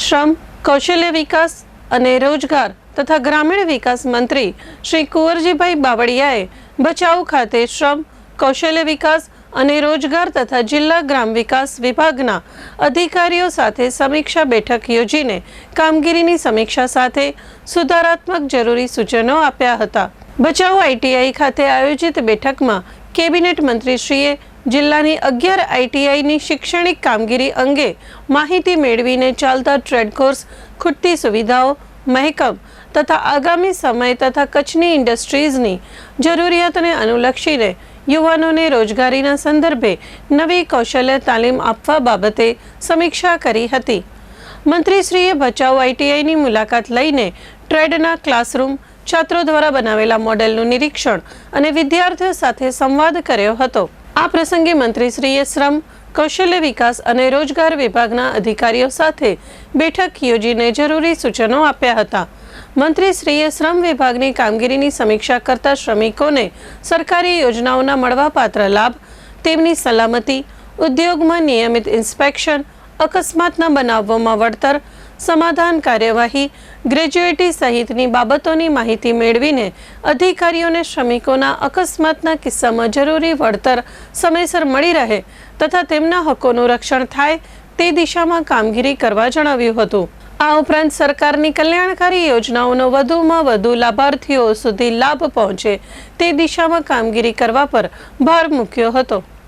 શ્રમ, કૌશલ્ય વિકાસ અને રોજગાર તથા ગ્રામીણ વિકાસ મંત્રી શ્રી કુંવરજીભાઈ બાવળિયાએ ભચાઉ ખાતે શ્રમ, કૌશલ્ય વિકાસ અને રોજગાર તથા જિલ્લા ગ્રામ વિકાસ વિભાગના અધિકારીઓ સાથે સમીક્ષા બેઠક યોજીને કામગીરીની સમીક્ષા સાથે સુધારાત્મક જરૂરી સૂચનો આપ્યા હતા. ભચાઉ આઈટીઆઈ ખાતે આયોજિત બેઠકમાં કેબિનેટ મંત્રીશ્રીએ જિલ્લાની અગિયાર આઈટીઆઈની શૈક્ષણિક કામગીરી અંગે માહિતી મેળવીને ચાલતા ટ્રેડ કોર્સ ખૂટતી સુવિધાઓ, મહેકમ તથા આગામી સમય તથા કચ્છની ઇન્ડસ્ટ્રીઝની જરૂરિયાતને અનુલક્ષીને યુવાનોને રોજગારીના સંદર્ભે નવી કૌશલ્ય તાલીમ આપવા બાબતે સમીક્ષા કરી હતી. મંત્રીશ્રીએ ભચાઉ આઈટીઆઈની મુલાકાત લઈને ટ્રેડના ક્લાસરૂમ, છાત્રો દ્વારા બનાવેલા મોડેલનું નિરીક્ષણ અને વિદ્યાર્થીઓ સાથે સંવાદ કર્યો હતો. આ પ્રસંગે મંત્રીશ્રીએ શ્રમ, કૌશલ્ય વિકાસ અને રોજગાર વિભાગના અધિકારીઓ સાથે બેઠક યોજીને જરૂરી સૂચનો આપ્યા હતા. મંત્રીશ્રીએ શ્રમ વિભાગની કામગીરીની સમીક્ષા કરતા શ્રમિકોને સરકારી યોજનાઓના મળવાપાત્ર લાભ, તેમની સલામતી, ઉદ્યોગમાં નિયમિત ઇન્સ્પેક્શન, અકસ્માતના બનાવોમાં વળતર સમાધાન કાર્યવાહી, ગ્રેજ્યુએટી સહિતની બાબતોની માહિતી મેળવીને અધિકારીઓને શ્રમિકોના અકસ્માતના કિસ્સામાં જરૂરી વળતર સમયસર મળી રહે તથા તેમના હકોનું રક્ષણ થાય તે દિશામાં કામગીરી કરવા જણાવ્યું હતું. આ ઉપરાંત સરકારની કલ્યાણકારી યોજનાઓનો વધુમાં વધુ લાભાર્થીઓ સુધી લાભ પહોંચે તે દિશામાં કામગીરી કરવા પર ભાર મૂક્યો હતો.